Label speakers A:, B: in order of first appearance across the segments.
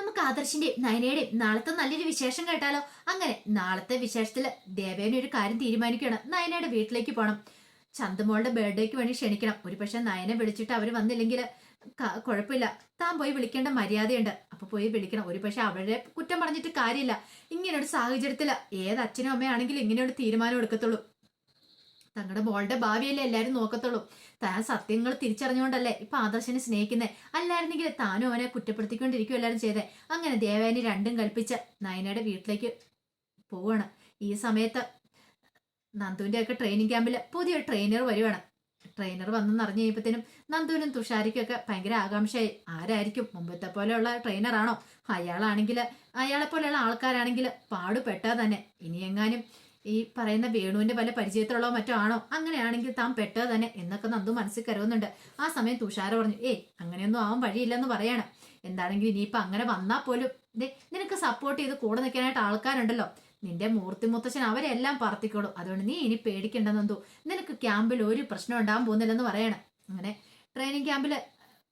A: നമുക്ക് ആദർശിന്റെയും നയനയുടെയും നാളത്തെ നല്ലൊരു വിശേഷം കേട്ടാലോ? അങ്ങനെ നാളത്തെ വിശേഷത്തിൽ ദേവേനെ ഒരു കാര്യം തീരുമാനിക്കുകയാണ് നയനയുടെ വീട്ടിലേക്ക് പോകണം ചന്തമോളുടെ ബർത്ത്ഡേക്ക് വേണ്ടി ക്ഷണിക്കണം. ഒരു പക്ഷെ നയനെ വിളിച്ചിട്ട് അവർ വന്നില്ലെങ്കിൽ കുഴപ്പമില്ല താൻ പോയി വിളിക്കേണ്ട മര്യാദയുണ്ട്. അപ്പൊ പോയി വിളിക്കണം. ഒരു പക്ഷെ അവരെ കുറ്റം പറഞ്ഞിട്ട് കാര്യമില്ല. ഇങ്ങനെ ഒരു സാഹചര്യത്തിൽ ഏത് അച്ഛനും അമ്മയാണെങ്കിലും ഇങ്ങനെ ഒരു തീരുമാനം എടുക്കത്തുള്ളൂ. തങ്ങളുടെ മോളുടെ ഭാവിയല്ലേ എല്ലാവരും നോക്കത്തുള്ളൂ. താൻ സത്യങ്ങൾ തിരിച്ചറിഞ്ഞുകൊണ്ടല്ലേ ഇപ്പൊ ആദർശനെ സ്നേഹിക്കുന്നത് അല്ലായിരുന്നെങ്കിൽ താനും അവനെ കുറ്റപ്പെടുത്തിക്കൊണ്ടിരിക്കും എല്ലാവരും ചെയ്തേ. അങ്ങനെ ദേവാനി രണ്ടും കൽപ്പിച്ച നയനയുടെ വീട്ടിലേക്ക് പോവാണ്. ഈ സമയത്ത് നന്ദുവിന്റെ ഒക്കെ ട്രെയിനിങ് ക്യാമ്പിൽ പുതിയൊരു ട്രെയിനർ വരുവാണ്. ട്രെയിനർ വന്നെന്ന് അറിഞ്ഞു കഴിയുമ്പത്തേനും നന്ദുവിനും തുഷാരിക്കും ഒക്കെ ഭയങ്കര ആകാംക്ഷയായി. ആരായിരിക്കും മുമ്പത്തെ പോലെയുള്ള ട്രെയിനറാണോ അയാളാണെങ്കിൽ അയാളെ പോലെയുള്ള ആൾക്കാരാണെങ്കിൽ പാടുപെട്ടാ തന്നെ. ഇനി എങ്ങാനും ഈ പറയുന്ന വേണുവിന്റെ വല്ല പരിചയത്തിലുള്ളോ മറ്റോ ആണോ? അങ്ങനെയാണെങ്കിൽ താൻ പെട്ടത് തന്നെ എന്നൊക്കെ നന്ദു മനസ്സിൽ കരുതുന്നുണ്ട്. ആ സമയം തുഷാര പറഞ്ഞു ഏയ് അങ്ങനെയൊന്നും ആവാൻ വഴിയില്ലെന്ന് പറയാണ്. എന്താണെങ്കിലും ഇനിയിപ്പൊ അങ്ങനെ വന്നാൽ പോലും. നിനക്ക് സപ്പോർട്ട് ചെയ്ത് കൂടെ നിൽക്കാനായിട്ട് ആൾക്കാരുണ്ടല്ലോ. നിന്റെ മൂർത്തി മുത്തച്ഛൻ അവരെല്ലാം പറത്തിക്കോളും. അതുകൊണ്ട് നീ ഇനി പേടിക്കണ്ടെന്നു നിനക്ക് ക്യാമ്പിൽ ഒരു പ്രശ്നം ഉണ്ടാകാൻ പോകുന്നില്ലെന്ന് പറയാണ്. അങ്ങനെ ട്രെയിനിങ് ക്യാമ്പിൽ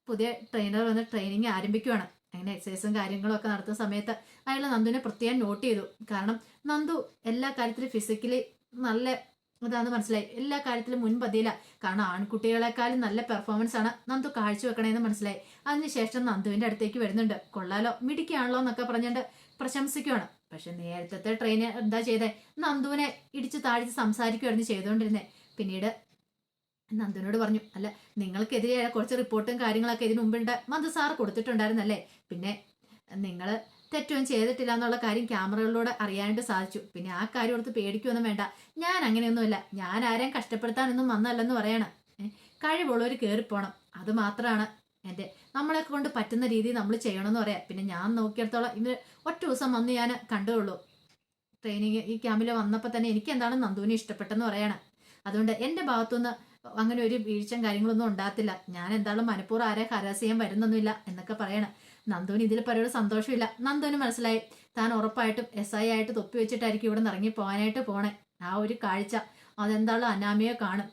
A: പുതിയ ട്രെയിനർ വന്ന് ട്രെയിനിങ് ആരംഭിക്കുവാണ്. അങ്ങനെ എക്സസൈസും കാര്യങ്ങളും ഒക്കെ നടത്തുന്ന സമയത്ത് അയാൾ നന്ദുവിനെ പ്രത്യേകം നോട്ട് ചെയ്തു. കാരണം നന്ദു എല്ലാ കാര്യത്തിലും ഫിസിക്കലി നല്ല ഇതാണെന്ന് മനസ്സിലായി. എല്ലാ കാര്യത്തിലും മുൻപതിയില്ല. കാരണം ആൺകുട്ടികളെക്കാളും നല്ല പെർഫോമൻസ് ആണ് നന്ദു കാഴ്ചവെക്കണേന്ന് മനസ്സിലായി. അതിനുശേഷം നന്ദുവിന്റെ അടുത്തേക്ക് വരുന്നുണ്ട്. കൊള്ളാലോ മിടിക്കുകയാണല്ലോ എന്നൊക്കെ പറഞ്ഞുകൊണ്ട് പ്രശംസിക്കുവാണ്. പക്ഷെ നേരത്തെ ട്രെയിൻ എന്താ ചെയ്തേ? നന്ദുവിനെ ഇടിച്ചു താഴ്ത്തി സംസാരിക്കുമായിരുന്നു ചെയ്തുകൊണ്ടിരുന്നേ. പിന്നീട് നന്ദുവിനോട് പറഞ്ഞു അല്ല നിങ്ങൾക്കെതിരെ കുറച്ച് റിപ്പോർട്ടും കാര്യങ്ങളൊക്കെ ഇതിനു മുമ്പുണ്ട്. മന്ത് സാർ കൊടുത്തിട്ടുണ്ടായിരുന്നല്ലേ? പിന്നെ നിങ്ങൾ തെറ്റൊന്നും ചെയ്തിട്ടില്ല എന്നുള്ള കാര്യം ക്യാമറകളിലൂടെ അറിയാനായിട്ട് സാധിച്ചു. പിന്നെ ആ കാര്യം ഓർത്ത് പേടിക്കൊന്നും വേണ്ട. ഞാൻ അങ്ങനെയൊന്നുമില്ല. ഞാൻ ആരെയും കഷ്ടപ്പെടുത്താനൊന്നും വന്നല്ലെന്ന് പറയാണ്. കഴിവുള്ളവർ കയറിപ്പോണം അത് മാത്രമാണ് എന്റെ നമ്മളെ കൊണ്ട് പറ്റുന്ന രീതി നമ്മൾ ചെയ്യണമെന്ന് പറയാം. പിന്നെ ഞാൻ നോക്കിയെടുത്തോളം ഇവർ ഒറ്റ ദിവസം വന്ന് ഞാൻ കണ്ടുള്ളൂ. ട്രെയിനിങ് ഈ ക്യാമ്പിൽ വന്നപ്പോൾ തന്നെ എനിക്ക് എന്താണ് നന്ദുവിനെ ഇഷ്ടപ്പെട്ടെന്ന് പറയാണ്. അതുകൊണ്ട് എന്റെ ഭാഗത്തുനിന്ന് അങ്ങനെ ഒരു വീഴ്ചയും കാര്യങ്ങളൊന്നും ഉണ്ടാകത്തില്ല. ഞാൻ എന്തായാലും മനഃപൂർവം ആരെ ഹരാസ് ചെയ്യാൻ വരുന്നൊന്നുമില്ല എന്നൊക്കെ പറയണം. നന്ദുവിന് ഇതിൽ പലരും സന്തോഷമില്ല. നന്ദുവിന് മനസ്സിലായി. താൻ ഉറപ്പായിട്ടും എസ് ഐ ആയിട്ട് തൊപ്പി വെച്ചിട്ടായിരിക്കും ഇവിടെ ഇറങ്ങി പോകാനായിട്ട് പോണേ. ആ ഒരു കാഴ്ച. അതെന്താളും അനാമിയെ കാണും.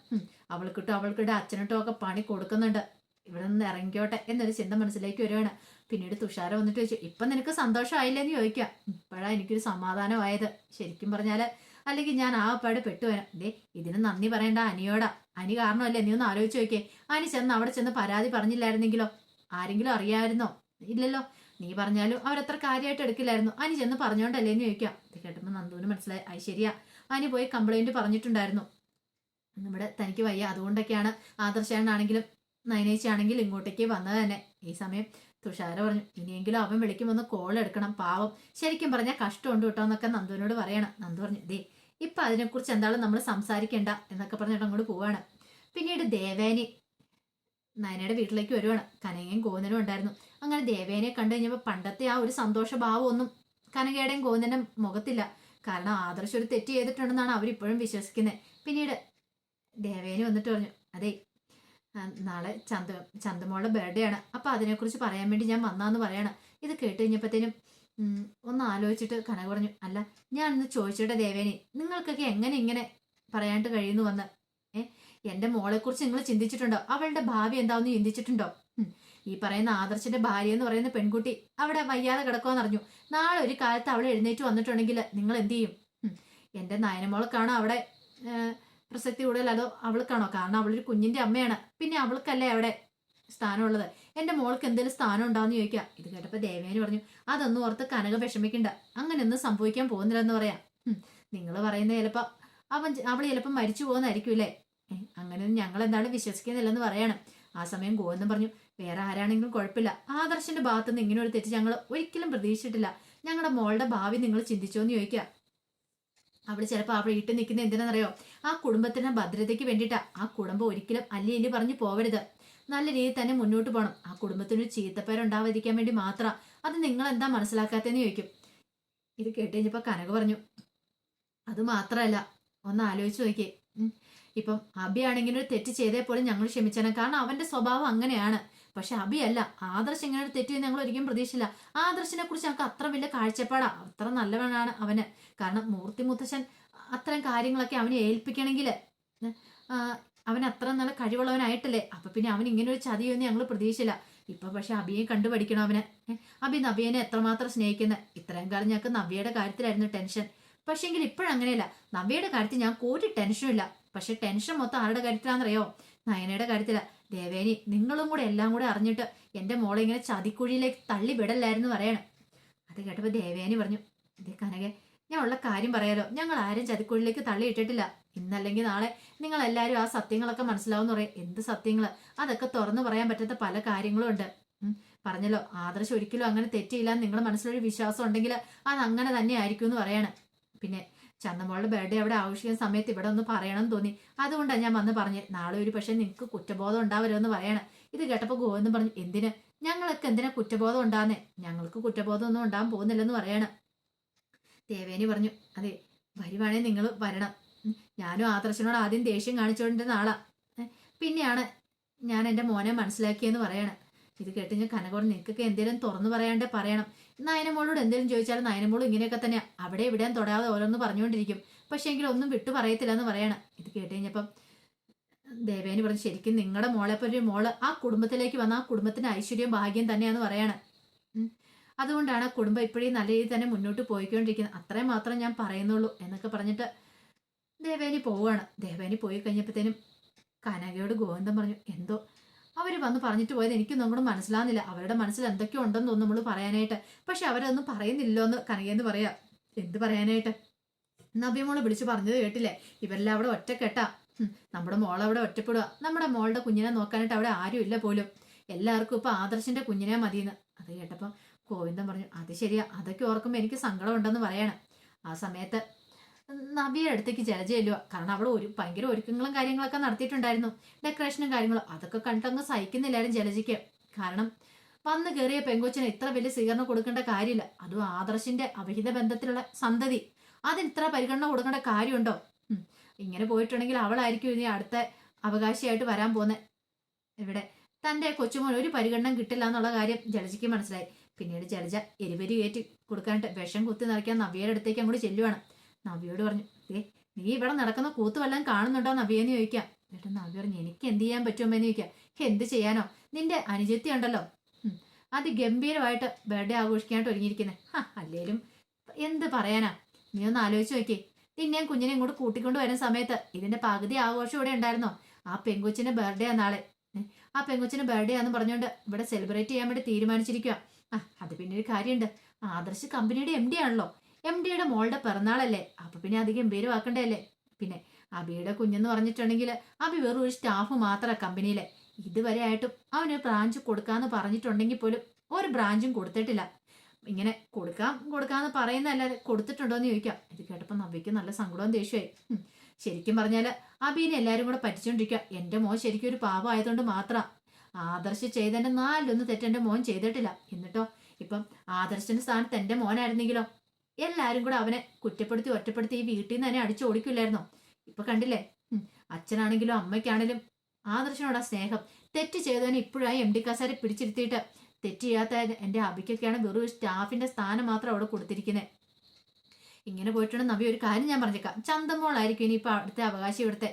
A: അവൾക്കിട്ടും അവൾക്കിട്ട് അച്ഛനിട്ടും ഒക്കെ പണി കൊടുക്കുന്നുണ്ട്. ഇവിടെ നിന്ന് ഇറങ്ങിക്കോട്ടെ എന്നൊരു ചിന്ത മനസ്സിലേക്ക് വരുവാണ് പിന്നീട് തുഷാര വന്നിട്ട് ചോദിച്ചു ഇപ്പൊ നിനക്ക് സന്തോഷമായില്ലെന്ന് ചോദിക്കാം ഇപ്പോഴാണ് എനിക്കൊരു സമാധാനമായത്. ശരിക്കും പറഞ്ഞാൽ അല്ലെങ്കിൽ ഞാൻ ആ പാട് പെട്ടുവരാം ദേ ഇതിന് നന്ദി പറയേണ്ട അനിയോടാ. അനി കാരണമല്ലേ? നീ ഒന്ന് ആലോചിച്ച് നോക്കിയേ. അനി ചെന്ന് അവിടെ ചെന്ന് പരാതി പറഞ്ഞില്ലായിരുന്നെങ്കിലോ? ആരെങ്കിലും അറിയാമായിരുന്നോ ഇല്ലല്ലോ. നീ പറഞ്ഞാലും അവരത്ര കാര്യമായിട്ട് എടുക്കില്ലായിരുന്നു. അനി ചെന്ന് പറഞ്ഞോണ്ടല്ലേ എന്ന് ചോദിക്കാം ഇത് കേട്ടപ്പോൾ നന്ദുവിന് മനസ്സിലായി. അത് ശരിയാ. അനി പോയി കംപ്ലൈന്റ് പറഞ്ഞിട്ടുണ്ടായിരുന്നു. നമ്മുടെ തനിക്ക് വയ്യ. അതുകൊണ്ടൊക്കെയാണ് ആദർശാണെങ്കിലും നയനേച്ചാണെങ്കിലും ഇങ്ങോട്ടേക്ക് വന്നത് തന്നെ. ഈ സമയം തുഷാര പറഞ്ഞു ഇനിയെങ്കിലും അവൻ വിളിക്കുമെന്ന് കോൾ എടുക്കണം പാവം. ശരിക്കും പറഞ്ഞാൽ കഷ്ടമുണ്ട് കേട്ടോ എന്നൊക്കെ നന്ദുവിനോട് പറയണം. നന്ദു പറഞ്ഞു ദേ ഇപ്പൊ അതിനെക്കുറിച്ച് എന്താണ് നമ്മൾ സംസാരിക്കേണ്ട എന്നൊക്കെ പറഞ്ഞിട്ട് അങ്ങോട്ട് പോവാണ്. പിന്നീട് ദേവേനി നയനയുടെ വീട്ടിലേക്ക് വരുവാണ്. കനകയും ഗോവിന്ദനും ഉണ്ടായിരുന്നു. അങ്ങനെ ദേവേനെ കണ്ടു കഴിഞ്ഞപ്പോൾ പണ്ടത്തെ ആ ഒരു സന്തോഷഭാവം ഒന്നും കനകയുടെയും ഗോവിന്ദനും മുഖത്തില്ല. കാരണം ആദർശ് ഒരു തെറ്റ് ചെയ്തിട്ടുണ്ടെന്നാണ് അവരിപ്പോഴും വിശ്വസിക്കുന്നത് പിന്നീട് ദേവേനി വന്നിട്ട് പറഞ്ഞു അതെ നാളെ ചന്ത ചന്തമോളുടെ ബർത്ത്ഡേ ആണ്. അപ്പോൾ അതിനെക്കുറിച്ച് പറയാൻ വേണ്ടി ഞാൻ വന്നാന്ന് പറയണം. ഇത് കേട്ട് കഴിഞ്ഞപ്പോഴത്തേനും ഒന്ന് ആലോചിച്ചിട്ട് കനക പറഞ്ഞു അല്ല ഞാൻ ഇന്ന് ചോദിച്ചിട്ട് ദേവേനി നിങ്ങൾക്കൊക്കെ എങ്ങനെ ഇങ്ങനെ പറയാണ്ട് കഴിയുന്നു വന്ന്? ഏ എന്റെ മോളെക്കുറിച്ച് നിങ്ങൾ ചിന്തിച്ചിട്ടുണ്ടോ? അവളുടെ ഭാവി എന്താന്ന് ചിന്തിച്ചിട്ടുണ്ടോ? ഈ പറയുന്ന ആദർശന്റെ ഭാര്യ എന്ന് പറയുന്ന പെൺകുട്ടി അവിടെ വയ്യാതെ കിടക്കുമെന്ന് അറിഞ്ഞു. നാളെ ഒരു കാലത്ത് അവൾ എഴുന്നേറ്റ് വന്നിട്ടുണ്ടെങ്കിൽ നിങ്ങൾ എന്ത് ചെയ്യും? എന്റെ നയനമോൾക്കാണോ അവിടെ പ്രസക്തി കൂടുതൽ അതോ അവൾക്കാണോ? കാരണം അവളൊരു കുഞ്ഞിന്റെ അമ്മയാണ്. പിന്നെ അവൾക്കല്ലേ അവിടെ സ്ഥാനമുള്ളത്. എന്റെ മോൾക്ക് എന്തെങ്കിലും സ്ഥാനം ഉണ്ടാവെന്ന് ചോദിക്കുക. ഇത് കേട്ടപ്പോൾ ദേവേനി പറഞ്ഞു അതൊന്നും ഓർത്ത് കനക വിഷമിക്കണ്ട. അങ്ങനെയൊന്നും സംഭവിക്കാൻ പോകുന്നില്ലെന്ന് പറയാം. നിങ്ങൾ പറയുന്ന ചിലപ്പോ അവൻ അവൾ ചിലപ്പോൾ മരിച്ചു പോകുന്നതായിരിക്കും അങ്ങനെയൊന്നും ഞങ്ങൾ എന്താണ് വിശ്വസിക്കുന്നില്ലെന്ന് പറയണം. ആ സമയം ഗോവിന്ദൻ പറഞ്ഞു വേറെ ആരാണെങ്കിലും കുഴപ്പമില്ല. ആദർശന്റെ ഭാഗത്ത് നിന്ന് ഇങ്ങനെ ഒരു തെറ്റ് ഞങ്ങൾ ഒരിക്കലും പ്രതീക്ഷിച്ചിട്ടില്ല. ഞങ്ങളുടെ മോളുടെ ഭാവി നിങ്ങൾ ചിന്തിച്ചോ എന്ന് ചോദിക്കുക. അവിടെ ചിലപ്പോൾ അവിടെ ഇട്ട് നിൽക്കുന്ന എന്തിനാണെന്നറിയോ? ആ കുടുംബത്തിന് ഭദ്രതയ്ക്ക് വേണ്ടിയിട്ടാ. ആ കുടുംബം ഒരിക്കലും അല്ലി അല്ലി പറഞ്ഞു പോവരുത് നല്ല രീതിയിൽ തന്നെ മുന്നോട്ട് പോകണം ആ കുടുംബത്തിനൊരു ചീത്തപ്പേരുണ്ടാവാതിരിക്കാൻ വേണ്ടി മാത്രം. അത് നിങ്ങൾ എന്താ മനസ്സിലാക്കാത്തതെന്ന് ചോദിക്കും. ഇത് കേട്ട് കഴിഞ്ഞപ്പോൾ കനക പറഞ്ഞു അത് മാത്രമല്ല ഒന്ന് ആലോചിച്ച് നോക്കിയേ. ഇപ്പം അബി ആണെങ്കിൽ ഒരു തെറ്റ് ചെയ്തേ പോലും ഞങ്ങൾ ക്ഷമിച്ചേനെ. കാരണം അവന്റെ സ്വഭാവം അങ്ങനെയാണ്. പക്ഷെ അല്ല ആദർശ് ഇങ്ങനെ ഒരു തെറ്റ് ഞങ്ങൾ ഒരിക്കലും പ്രതീക്ഷയില്ല ആദർശിനെ കുറിച്ച് ഞങ്ങൾക്ക് അത്ര വലിയ കാഴ്ചപ്പാടാ. അത്ര നല്ലവനാണ് അവന്. കാരണം മൂർത്തി മുത്തശ്ശൻ അത്തരം കാര്യങ്ങളൊക്കെ അവനെ ഏൽപ്പിക്കണമെങ്കിൽ അവൻ അത്ര നല്ല കഴിവുള്ളവനായിട്ടല്ലേ? അപ്പൊ പിന്നെ അവൻ ഇങ്ങനെ ഒരു ചതിയൊന്നും ഞങ്ങൾ പ്രതീക്ഷിച്ചില്ല. ഇപ്പൊ പക്ഷെ അബിയെ കണ്ടുപഠിക്കണം അവനെ. അഭി അബി നവ്യനെ എത്രമാത്രം സ്നേഹിക്കുന്ന? ഇത്രയും കാലം ഞങ്ങൾക്ക് നവ്യയുടെ കാര്യത്തിലായിരുന്നു ടെൻഷൻ. പക്ഷെങ്കിൽ ഇപ്പോഴങ്ങനെയല്ല നവ്യയുടെ കാര്യത്തിൽ ഞാൻ ഒരു ടെൻഷനും ഇല്ല. പക്ഷെ ടെൻഷൻ മൊത്തം ആരുടെ കാര്യത്തിലാണെന്നറിയോ? നയനയുടെ കാര്യത്തില. ദേവേനി നിങ്ങളും കൂടെ എല്ലാം കൂടെ അറിഞ്ഞിട്ട് എന്റെ മോളെ ഇങ്ങനെ ചതിക്കുഴിയിലേക്ക് തള്ളി വിടല്ലായിരുന്നു പറയണം. അത് കേട്ടപ്പോ ദേവേനി പറഞ്ഞു ഇതേ കനകെ ഞാൻ ഉള്ള കാര്യം പറയാലോ. ഞങ്ങൾ ആരും ചതിക്കുഴിയിലേക്ക് തള്ളി ഇട്ടിട്ടില്ല ഇന്നല്ലെങ്കിൽ നാളെ നിങ്ങൾ എല്ലാവരും ആ സത്യങ്ങളൊക്കെ മനസ്സിലാവുന്ന പറയും. എന്ത് സത്യങ്ങൾ അതൊക്കെ തുറന്നു പറയാൻ പറ്റാത്ത പല കാര്യങ്ങളും ഉണ്ട്. പറഞ്ഞല്ലോ ആദർശം ഒരിക്കലും അങ്ങനെ തെറ്റിയില്ല നിങ്ങളുടെ മനസ്സിലൊരു വിശ്വാസം ഉണ്ടെങ്കിൽ അത് അങ്ങനെ തന്നെ ആയിരിക്കും എന്ന് പറയാണ്. പിന്നെ ചന്ദമോളുടെ ബർത്ത്ഡേ അവിടെ ആവശ്യം സമയത്ത് ഇവിടെ ഒന്ന് പറയണം എന്ന് തോന്നി. അതുകൊണ്ടാണ് ഞാൻ വന്ന് പറഞ്ഞത് നാളെ ഒരു പക്ഷേ നിങ്ങൾക്ക് കുറ്റബോധം ഉണ്ടാവരുമെന്ന് പറയണം. ഇത് കേട്ടപ്പോൾ ഗോവെന്ന് പറഞ്ഞു എന്തിന്? ഞങ്ങൾക്ക് എന്തിനാ കുറ്റബോധം ഉണ്ടാകുന്നേ ഞങ്ങൾക്ക് കുറ്റബോധം ഒന്നും ഉണ്ടാകാൻ പോകുന്നില്ലെന്ന് പറയണം. ദേവേനി പറഞ്ഞു അതെ വരുവാണെങ്കിൽ നിങ്ങൾ വരണം. ഞാനും ആദർശനോട് ആദ്യം ദേഷ്യം കാണിച്ചുകൊണ്ടിരുന്ന ആളാ. പിന്നെയാണ് ഞാൻ എന്റെ മോനെ മനസ്സിലാക്കിയെന്ന് പറയണേ. ഇത് കേട്ട് ഞാൻ കനകോട് നിനക്കൊക്കെ എന്തെങ്കിലും തുറന്നു പറയാണ്ട് പറയണം. നയനമോളോട് എന്തെങ്കിലും ചോദിച്ചാൽ നയനമോൾ ഇങ്ങനെയൊക്കെ തന്നെ അവിടെ ഇവിടെയും തൊടാതെ ഓരോന്ന് പറഞ്ഞുകൊണ്ടിരിക്കും. പക്ഷേ എങ്കിലും ഒന്നും വിട്ടു പറയത്തില്ല എന്ന് പറയണം. ഇത് കേട്ട് കഴിഞ്ഞപ്പം ദേവേനി പറഞ്ഞു ശരിക്കും നിങ്ങളുടെ മോളെ പോലെ മോൾ ആ കുടുംബത്തിലേക്ക് വന്ന ആ കുടുംബത്തിന്റെ ഐശ്വര്യം ഭാഗ്യം തന്നെയാന്ന് പറയണം. അതുകൊണ്ടാണ് ആ കുടുംബം ഇപ്പോഴും നല്ല രീതിയിൽ തന്നെ മുന്നോട്ട് പോയിക്കൊണ്ടിരിക്കുന്നത്. അത്രയും മാത്രം ഞാൻ പറയുന്നുള്ളൂ എന്നൊക്കെ പറഞ്ഞിട്ട് ദേവേനി പോവുകയാണ്. ദേവേനി പോയി കഴിഞ്ഞപ്പോഴത്തേനും കനകയോട് ഗോവിന്ദൻ പറഞ്ഞു എന്തോ? അവർ വന്ന് പറഞ്ഞിട്ട് പോയത് എനിക്കൊന്നും അങ്ങോട്ട് മനസ്സിലാകുന്നില്ല അവരുടെ മനസ്സിൽ എന്തൊക്കെയോ ഉണ്ടെന്ന് തോന്നുന്നു നമ്മൾ പറയാനായിട്ട്. പക്ഷെ അവരൊന്നും പറയുന്നില്ലോ എന്ന് കനകയെന്ന് പറയാ. എന്ത് പറയാനായിട്ട്? നബിമോളെ വിളിച്ച് പറഞ്ഞത് കേട്ടില്ലേ? ഇവരെല്ലാം അവിടെ ഒറ്റക്കെട്ടാ. നമ്മുടെ മോൾ അവിടെ ഒറ്റപ്പെടുക നമ്മുടെ മോളുടെ കുഞ്ഞിനെ നോക്കാനായിട്ട് അവിടെ ആരും ഇല്ല പോലും. എല്ലാവർക്കും ഇപ്പൊ ആദർശിന്റെ കുഞ്ഞിനെ മതിയെന്ന്. അത് കേട്ടപ്പം ഗോവിന്ദൻ പറഞ്ഞു അത് ശരിയാ. അതൊക്കെ ഓർക്കുമ്പോൾ എനിക്ക് സങ്കടം ഉണ്ടെന്ന് പറയണം. ആ സമയത്ത് നബിയുടെ അടുത്തേക്ക് ജലജ കാരണം അവിടെ ഒരു ഭയങ്കര ഒരുക്കങ്ങളും കാര്യങ്ങളൊക്കെ നടത്തിയിട്ടുണ്ടായിരുന്നു. ഡെക്കറേഷനും കാര്യങ്ങളും അതൊക്കെ കണ്ടങ്ങ് സഹിക്കുന്നില്ലായിരുന്നു ജലജയ്ക്ക്. കാരണം വന്ന് കയറിയ പെങ്കൊച്ചിന് ഇത്ര വലിയ സ്വീകരണം കൊടുക്കേണ്ട കാര്യമില്ല. അതും ആദർശിന്റെ അവിഹിത ബന്ധത്തിലുള്ള സന്തതി. അതിന് ഇത്ര പരിഗണന കൊടുക്കേണ്ട കാര്യമുണ്ടോ? ഇങ്ങനെ പോയിട്ടുണ്ടെങ്കിൽ അവളായിരിക്കും ഇനി അടുത്ത അവകാശിയായിട്ട് വരാൻ പോകുന്നത് ഇവിടെ തന്റെ കൊച്ചുമോൻ ഒരു പരിഗണന കിട്ടില്ല എന്നുള്ള കാര്യം ജലജയ്ക്ക് മനസ്സിലായി. പിന്നീട് ജലജ എരിപരി കയറ്റി കൊടുക്കാനായിട്ട് വിഷം കുത്തി നിറയ്ക്കാൻ നവ്യയുടെ അടുത്തേക്ക് അങ്ങോട്ട് ചെല്ലുവാണ്. നവ്യയോട് പറഞ്ഞു ഏ നീ ഇവിടെ നടക്കുന്ന കൂത്ത് വല്ലതും കാണുന്നുണ്ടോ? നവ്യെന്ന് ചോദിക്കാം എന്നിട്ട് നവ്യ പറഞ്ഞു എനിക്ക് എന്ത് ചെയ്യാൻ പറ്റുമെന്ന് ചോദിക്കാം എന്ത് ചെയ്യാനോ? നിന്റെ അനുജത്തി ഉണ്ടല്ലോ. അത് ഗംഭീരമായിട്ട് ബർത്ത്ഡേ ആഘോഷിക്കാനായിട്ട് ഒരുങ്ങിയിരിക്കുന്നത് ഹാ അല്ലേലും എന്ത് പറയാനാ? നീ ഒന്ന് ആലോചിച്ച് നോക്കിയേ. നിന്നെയും കുഞ്ഞിനെ ഇങ്ങോട്ട് കൂട്ടിക്കൊണ്ട് വരുന്ന സമയത്ത് ഇതിന്റെ പകുതി ആഘോഷം ഇവിടെ ഉണ്ടായിരുന്നോ? ആ പെങ്കുച്ചിന്റെ ബർത്ത്ഡേ ആ നാളെ. ആ പെങ്കുച്ചിന് ബർത്ത്ഡേ ആണെന്ന് പറഞ്ഞുകൊണ്ട് ഇവിടെ സെലിബ്രേറ്റ് ചെയ്യാൻ വേണ്ടി തീരുമാനിച്ചിരിക്കുക ആ അത് പിന്നെ ഒരു കാര്യമുണ്ട്. ആദർശ് കമ്പനിയുടെ എം ഡി ആണല്ലോ. എം ഡിയുടെ മോളുടെ പിറന്നാളല്ലേ? അപ്പൊ പിന്നെ അധികം പേര് ഗംഭീരമാക്കണ്ടേ പിന്നെ അബിയുടെ കുഞ്ഞെന്ന് പറഞ്ഞിട്ടുണ്ടെങ്കിൽ അബി വെറും ഒരു സ്റ്റാഫ് മാത്രമാണ് കമ്പനിയിലെ. ഇതുവരെ ആയിട്ടും അവന് ബ്രാഞ്ച് കൊടുക്കാന്ന് പറഞ്ഞിട്ടുണ്ടെങ്കിൽ പോലും ഒരു ബ്രാഞ്ചും കൊടുത്തിട്ടില്ല. ഇങ്ങനെ കൊടുക്കാം കൊടുക്കാന്ന് പറയുന്നതല്ലാതെ കൊടുത്തിട്ടുണ്ടോന്ന് ചോദിക്കാം. ഇത് കേട്ടപ്പോൾ നവ്യക്ക് നല്ല സങ്കടവും ദേഷ്യമായി ശരിക്കും പറഞ്ഞാൽ അബീനെ എല്ലാരും കൂടെ പറ്റിച്ചോണ്ടിരിക്കുക എന്റെ മോൻ ശരിക്കും ഒരു പാവം ആയതുകൊണ്ട് മാത്രം. ആദർശ് ചെയ്തതിന്റെ നാലിലൊന്ന് തെറ്റെന്റെ മോൻ ചെയ്തിട്ടില്ല. എന്നിട്ടോ? ഇപ്പം ആദർശന്റെ സ്ഥാനത്ത് എന്റെ മോനായിരുന്നെങ്കിലോ? എല്ലാരും കൂടെ അവനെ കുറ്റപ്പെടുത്തി ഒറ്റപ്പെടുത്തി ഈ വീട്ടിൽ നിന്ന് തന്നെ അടിച്ചു ഓടിക്കില്ലായിരുന്നു? ഇപ്പൊ കണ്ടില്ലേ? അച്ഛനാണെങ്കിലും അമ്മയ്ക്കാണെങ്കിലും ആദർശനോടാ സ്നേഹം. തെറ്റ് ചെയ്തവനെ ഇപ്പോഴായി ആ എം ഡി കസാരെ പിടിച്ചിരുത്തിയിട്ട്. തെറ്റ് ചെയ്യാത്ത എന്റെ അബിക്കൊക്കെയാണ് വെറും സ്റ്റാഫിന്റെ സ്ഥാനം മാത്രം അവിടെ കൊടുത്തിരിക്കുന്നത് ഇങ്ങനെ പോയിട്ടുണ്ടെങ്കിൽ നവി ഒരു കാര്യം ഞാൻ പറഞ്ഞേക്കാം. ചന്തമോളായിരിക്കും ഇനിയിപ്പോ അടുത്ത അവകാശം ഇവിടുത്തെ.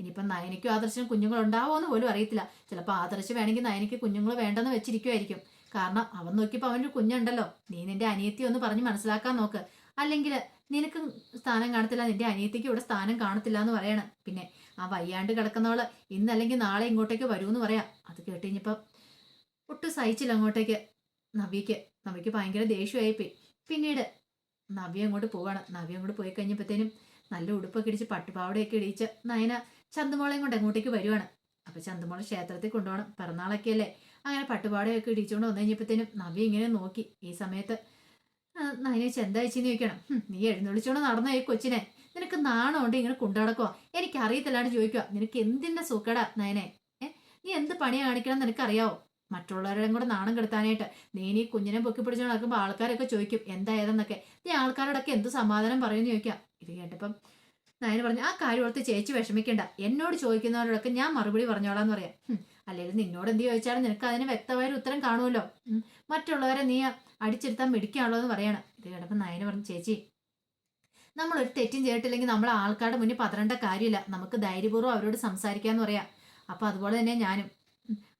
A: ഇനിയിപ്പം നയനിക്കും ആദർശനും കുഞ്ഞുങ്ങൾ എന്ന് പോലും അറിയത്തില്ല. ചിലപ്പോൾ ആദർശ് വേണമെങ്കിൽ നയനിക്ക് കുഞ്ഞുങ്ങൾ വേണ്ടെന്ന് വെച്ചിരിക്കുമായിരിക്കും കാരണം അവൻ നോക്കിയപ്പോൾ അവന്റെ കുഞ്ഞുണ്ടല്ലോ. നീ നിന്റെ അനിയത്തി ഒന്ന് പറഞ്ഞ് മനസ്സിലാക്കാൻ നോക്ക്. അല്ലെങ്കിൽ നിനക്ക് സ്ഥാനം കാണത്തില്ല നിന്റെ അനിയത്തിക്ക് ഇവിടെ സ്ഥാനം കാണത്തില്ല എന്ന് പറയണം. പിന്നെ ആ വയ്യാണ്ട് കിടക്കുന്നവൾ ഇന്നല്ലെങ്കിൽ നാളെ ഇങ്ങോട്ടേക്ക് വരുമെന്ന് പറയാം. അത് കേട്ട് ഒട്ടും സഹിച്ചില്ല അങ്ങോട്ടേക്ക്. നവിക്ക് നവിക്ക് ഭയങ്കര ദേഷ്യമായിപ്പോയി. പിന്നീട് നവ്യ അങ്ങോട്ട് പോവാണ്. നവ്യ അങ്ങോട്ട് പോയി കഴിഞ്ഞപ്പോഴത്തേനും നല്ല ഉടുപ്പൊക്കെ ഇടിച്ച് പട്ടുപാവടയൊക്കെ ഇടിച്ച് നയന ചന്തുമോളെയും കൊണ്ട് അങ്ങോട്ടേക്ക് വരുവാണ്. അപ്പൊ ചന്തുമോളെ ക്ഷേത്രത്തിൽ കൊണ്ടുപോകണം. പിറന്നാളൊക്കെ അല്ലേ അങ്ങനെ പട്ടുപാടയൊക്കെ ഇടിച്ചുകൊണ്ട് വന്നു കഴിഞ്ഞപ്പോഴത്തേനും നവി ഇങ്ങനെ നോക്കി. ഈ സമയത്ത് നയനേച്ചി എന്താ വെച്ചെന്ന് ചോദിക്കണം. നീ എഴുന്നള്ളിച്ചോണ്ട് നടന്ന ഈ കൊച്ചിനെ. നിനക്ക് നാണമുണ്ട് ഇങ്ങനെ കൊണ്ടുനടക്കുക എനിക്ക് അറിയത്തില്ലാണ്ട് ചോദിക്കുക നിനക്ക് എന്തിന്റെ സുഖട നയനെ? നീ എന്ത് പണി കാണിക്കണം നിനക്കറിയാവോ? മറ്റുള്ളവരുടെയും കൂടെ നാണം കെടുത്താനായിട്ട് നീ ഈ കുഞ്ഞിനെ പൊക്കി പിടിച്ചു നടക്കുമ്പോൾ ആൾക്കാരൊക്കെ ചോദിക്കും എന്താ ഏതെന്നൊക്കെ? നീ ആൾക്കാരോടൊക്കെ എന്ത് സമാധാനം പറയുമെന്ന് ചോദിക്കാം. ഇത് കേട്ടപ്പം നയന പറഞ്ഞു ആ കാര്യം ഓർത്ത് ചേച്ചി വിഷമിക്കണ്ട. എന്നോട് ചോദിക്കുന്നവരോടൊക്കെ ഞാൻ മറുപടി പറഞ്ഞോളാന്ന് പറയാം. "ഹും, അല്ലെങ്കിൽ നിന്നോട് എന്ത് ചോദിച്ചാലും നിനക്ക് അതിന് വ്യക്തമായൊരു ഉത്തരം കാണുമല്ലോ. മറ്റുള്ളവരെ നീ അടിച്ചിരുത്താൻ മിടിക്കാണല്ലോ എന്ന് പറയണം. ഇത് കേട്ടപ്പോൾ നയന് പറഞ്ഞു ചേച്ചി നമ്മൾ ഒരു തെറ്റും ചെയ്തിട്ടില്ലെങ്കിൽ നമ്മൾ ആൾക്കാരുടെ മുന്നിൽ പതറേണ്ട കാര്യമില്ല. നമുക്ക് ധൈര്യപൂർവം അവരോട് സംസാരിക്കാന്ന് പറയാം. അപ്പൊ അതുപോലെ തന്നെ ഞാനും.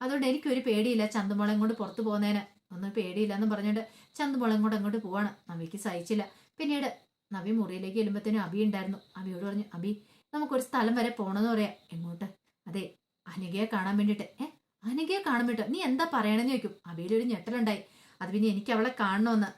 A: അതുകൊണ്ട് എനിക്കൊരു പേടിയില്ല ചന്തുമോളെയും കൊണ്ട് പുറത്തു പോകുന്നതിന്. ഒന്നും പേടിയില്ല എന്ന് പറഞ്ഞുകൊണ്ട് ചന്തുമോളെയും കൊണ്ട് അങ്ങോട്ട് പോവാണ്. നമ്മയ്ക്ക് സഹിച്ചില്ല. പിന്നീട് നവി മുറിയിലേക്ക് ചെല്ലുമ്പോഴത്തേനും അബി ഉണ്ടായിരുന്നു. അബിയോട് പറഞ്ഞു അബി നമുക്കൊരു സ്ഥലം വരെ പോണെന്ന് പറയാം. എങ്ങോട്ട്? അതെ അനുകയെ കാണാൻ വേണ്ടിട്ട്. ഏ അനുകയെ കാണാൻ വേണ്ടിട്ട്? നീ എന്താ പറയണെന്ന് ചോദിക്കും. അബിയിലൊരു ഞെട്ടലുണ്ടായി. അത് പിന്നെ എനിക്ക് അവളെ കാണണമെന്ന്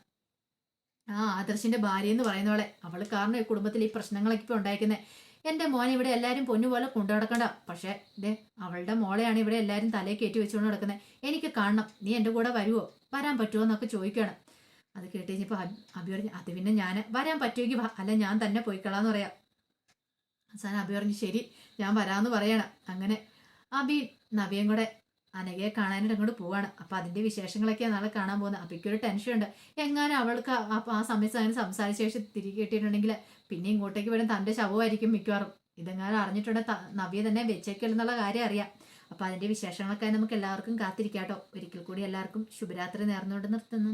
A: ആ ആദർശിന്റെ ഭാര്യ എന്ന് പറയുന്നവളെ അവൾ കാരണം ഈ കുടുംബത്തിൽ ഈ പ്രശ്നങ്ങളൊക്കെ ഇപ്പൊ ഉണ്ടായിരിക്കുന്നത് എന്റെ മോനെ ഇവിടെ എല്ലാരും പൊന്നുപോലെ കൊണ്ടു നടക്കണ്ട. പക്ഷേ ഇതേ അവളുടെ മോളെയാണ് ഇവിടെ എല്ലാരും തലേ കയറ്റി വെച്ചുകൊണ്ട് നടക്കുന്നത് എനിക്ക് കാണണം. നീ എന്റെ കൂടെ വരുവോ? വരാൻ പറ്റുമോ എന്നൊക്കെ ചോദിക്കുകയാണ് അത് കേട്ട് കഴിഞ്ഞപ്പോൾ അഭി പറഞ്ഞു അത് പിന്നെ ഞാൻ വരാൻ പറ്റുമെങ്കിൽ അല്ല ഞാൻ തന്നെ പോയിക്കളാന്ന് പറയാം. അവസാനം അഭി പറഞ്ഞു ശരി ഞാൻ വരാമെന്ന് പറയണം. അങ്ങനെ അബി നവിയും കൂടെ അനഘയെ കാണാനായിട്ട് അങ്ങോട്ട് പോവാണ്. അപ്പം അതിന്റെ വിശേഷങ്ങളൊക്കെയാണ് നാളെ കാണാൻ പോകുന്നത്. അപ്പിക്കൊരു ടെൻഷൻ ഉണ്ട്. എങ്ങാനും അവൾക്ക് അപ്പം ആ സമയത്ത് അങ്ങനെ സംസാരിച്ച ശേഷം തിരികെ കിട്ടിയിട്ടുണ്ടെങ്കിൽ പിന്നെ ഇങ്ങോട്ടേക്ക് വരും തന്റെ ശവമായിരിക്കും മിക്കവാറും. ഇതെങ്ങാനും അറിഞ്ഞിട്ടുണ്ട് നവ്യ തന്നെ വെച്ചേക്കില്ലെന്നുള്ള കാര്യം അറിയാം. അപ്പം അതിന്റെ വിശേഷങ്ങളൊക്കെ നമുക്ക് എല്ലാവർക്കും കാത്തിരിക്കാട്ടോ. ഒരിക്കൽ കൂടി എല്ലാവർക്കും ശുഭരാത്രി നേർന്നുകൊണ്ട് നിർത്തുന്നു.